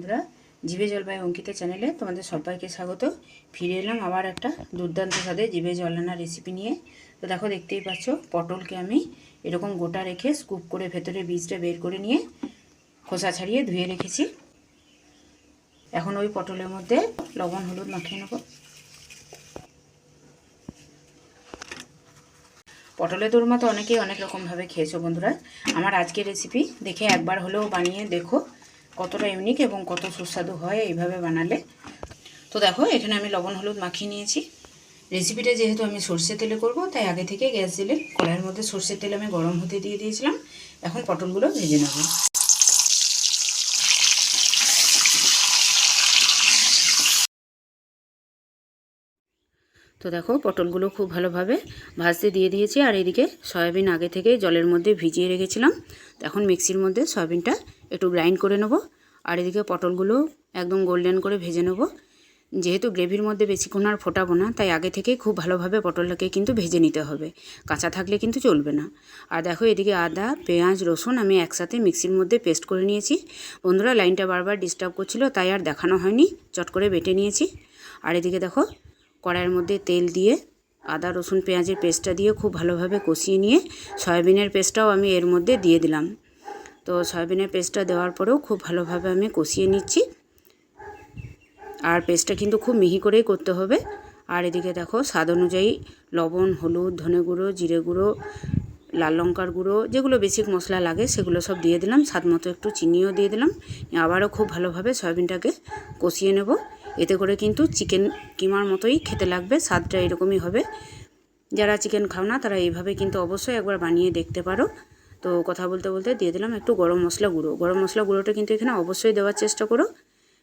বন্ধুরা, জিভে জলবায়ু অঙ্কিতা চ্যানেলে তোমাদের সবাইকে স্বাগত। ফিরে এলাম আবার একটা দুর্দান্ত স্বাদে জিভে জলানা রেসিপি নিয়ে। তো দেখো, দেখতেই পাচ্ছ, পটলকে আমি এরকম গোটা রেখে স্কুপ করে ভেতরে বীজটা বের করে নিয়ে খোসা ছাড়িয়ে ধুয়ে রেখেছি। এখন ওই পটলের মধ্যে লবণ, হলুদ মাখিয়ে নেব। পটলের দোরমা তো অনেকেই অনেক রকমভাবে খেয়েছো বন্ধুরা। আমার আজকের রেসিপি দেখে একবার হলেও বানিয়ে দেখো। কতটা ইউনিক এবং কত সুস্বাদু হয় এইভাবে বানালে। তো দেখো, এখানে আমি লবণ, হলুদ মাখিয়ে নিয়েছি। রেসিপিটা যেহেতু আমি সর্ষে তেলে করব, তাই আগে থেকে গ্যাস দিলে কড়াইয়ের মধ্যে সর্ষের তেল আমি গরম হতে দিয়ে দিয়েছিলাম। এখন পটলগুলো ভেজে নেব। তো দেখো পটলগুলো খুব ভালোভাবে ভাজতে দিয়ে দিয়েছি আর এদিকে সয়াবিন আগে থেকে জলের মধ্যে ভিজিয়ে রেখেছিলাম এখন মিক্সির মধ্যে সয়াবিনটা একটু গ্রাইন্ড করে নেব আর এদিকে পটলগুলো একদম গোল্ডেন করে ভেজে নেব। যেহেতু গ্রেভির মধ্যে বেশিক্ষণ আর ফোটাবো না, তাই আগে থেকেই খুব ভালোভাবে পটলটাকে কিন্তু ভেজে নিতে হবে। কাঁচা থাকলে কিন্তু চলবে না। আর দেখো এদিকে আদা, পেঁয়াজ, রসুন আমি একসাথে মিক্সির মধ্যে পেস্ট করে নিয়েছি। বন্ধুরা লাইনটা বারবার ডিস্টার্ব করছিল, তাই আর দেখানো হয়নি, চট করে বেটে নিয়েছি। আর এদিকে দেখো কড়াইয়ের মধ্যে তেল দিয়ে, আদা, রসুন, পেঁয়াজের পেস্টটা দিয়ে খুব ভালোভাবে কষিয়ে নিয়ে সয়াবিনের পেস্টটাও আমি এর মধ্যে দিয়ে দিলাম। তো সয়াবিনের পেস্টটা দেওয়ার পরেও খুব ভালোভাবে আমি কষিয়ে নিচ্ছি। আর পেস্টটা কিন্তু খুব মিহি করেই করতে হবে। আর এদিকে দেখো, স্বাদ অনুযায়ী লবণ, হলুদ, ধনে গুঁড়ো, জিরে গুঁড়ো, লাল লঙ্কার গুঁড়ো, যেগুলো বেসিক মশলা লাগে সেগুলো সব দিয়ে দিলাম। স্বাদ মতো একটু চিনিও দিয়ে দিলাম। আবারও খুব ভালোভাবে সয়াবিনটাকে কষিয়ে নেব। এতে করে কিন্তু চিকেন কিমার মতোই খেতে লাগবে, স্বাদটা এরকমই হবে। যারা চিকেন খাও না, তারা এইভাবে কিন্তু অবশ্যই একবার বানিয়ে দেখতে পারো। তো কথা বলতে বলতে দিয়ে দিলাম একটু গরম মশলা গুঁড়ো। গরম মশলা গুঁড়োটা কিন্তু এখানে অবশ্যই দেওয়ার চেষ্টা করো।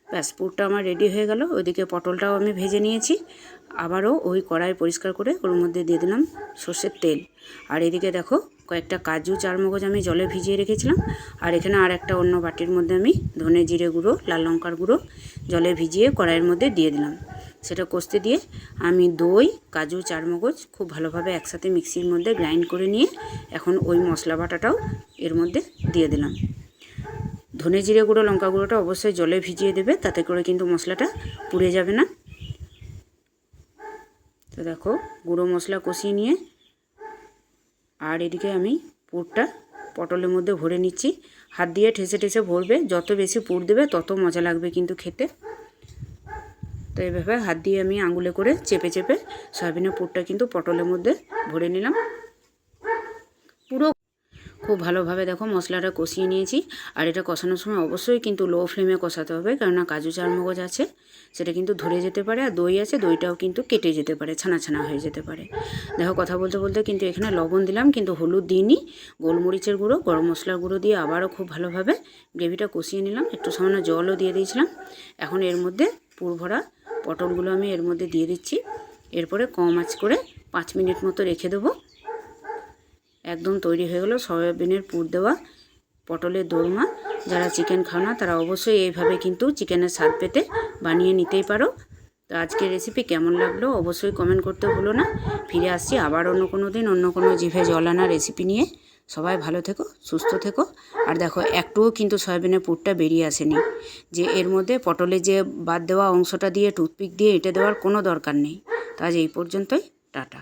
ব্যাস, পুরটা আমার রেডি হয়ে গেল। ওইদিকে পটলটাও আমি ভেজে নিয়েছি। আবারও ওই কড়াই পরিষ্কার করে ওর মধ্যে দিয়ে দিলাম সর্ষের তেল। আর এদিকে দেখো কয়েকটা কাজু চারমগজ আমি জলে ভিজিয়ে রেখেছিলাম। আর এখানে আর একটা অন্য বাটির মধ্যে আমি ধনে জিরে গুঁড়ো, লাল লঙ্কার গুঁড়ো জলে ভিজিয়ে কড়াইয়ের মধ্যে দিয়ে দিলাম। সেটা কষতে দিয়ে আমি দই, কাজু, চারমগজ খুব ভালোভাবে একসাথে মিক্সির মধ্যে গ্রাইন্ড করে নিয়ে এখন ওই মশলা বাটাটাও এর মধ্যে দিয়ে দিলাম। ধনে জিরে গুঁড়ো, লঙ্কা গুঁড়োটা অবশ্যই জলে ভিজিয়ে দেবে, তাতে করে কিন্তু মশলাটা পুড়ে যাবে না। তো দেখো, গুঁড়ো মশলা কষিয়ে নিয়ে আর এদিকে আমি পুরটা পটলের মধ্যে ভরে নিচ্ছি। হাত দিয়ে ঠেসে ঠেসে ভরবে, যত বেশি পুর দেবে তত মজা লাগবে কিন্তু খেতে। তো এইভাবে হাত দিয়ে আমি আঙুলে করে চেপে চেপে সয়াবিনের পুরটা কিন্তু পটলের মধ্যে ভরে নিলাম। খুব ভালোভাবে দেখো মশলাটা কষিয়ে নিয়েছি। আর এটা কষানোর সময় অবশ্যই কিন্তু লো ফ্লেমে কষাতে হবে, কেননা কাজু চারমগজ আছে, সেটা কিন্তু ধরে যেতে পারে আর দই আছে, দইটাও কিন্তু কেটে যেতে পারে ছানা ছানা হয়ে যেতে পারে। দেখো কথা বলতে বলতে কিন্তু এখানে লবণ দিলাম, কিন্তু হলুদ দিইনি। গোলমরিচের গুঁড়ো, গরম মশলার গুঁড়ো দিয়ে আবারও খুব ভালোভাবে গ্রেভিটা কষিয়ে নিলাম, একটু সামান্য জলও দিয়ে দিয়েছিলাম। এখন এর মধ্যে পুরভরা পটলগুলো আমি এর মধ্যে দিয়ে দিচ্ছি। এরপরে কম আঁচ করে পাঁচ মিনিট মতো রেখে দেবো। একদম তৈরি হয়ে গেলো। সয়াবিনের পুর দেওয়া পটলের দোরমা যারা চিকেন খাও না, তারা অবশ্যই এইভাবে কিন্তু চিকেনের স্বাদ পেতে বানিয়ে নিতেই পারো। তো আজকের রেসিপি কেমন লাগল অবশ্যই কমেন্ট করতে ভুলো না। ফিরে আসছি আবার অন্য কোনো দিন, অন্য কোনো জিভে জলানা রেসিপি নিয়ে। সবাই ভালো থেকো, সুস্থ থেকো। আর দেখো, একটুও কিন্তু সয়াবিনের পুরটা বেরিয়ে আসেনি। যে এর মধ্যে পটলে যে বাদ দেওয়া অংশটা দিয়ে টুথপিক দিয়ে এঁটে দেওয়ার কোনো দরকার নেই। তো আজ এই পর্যন্তই, টাটা।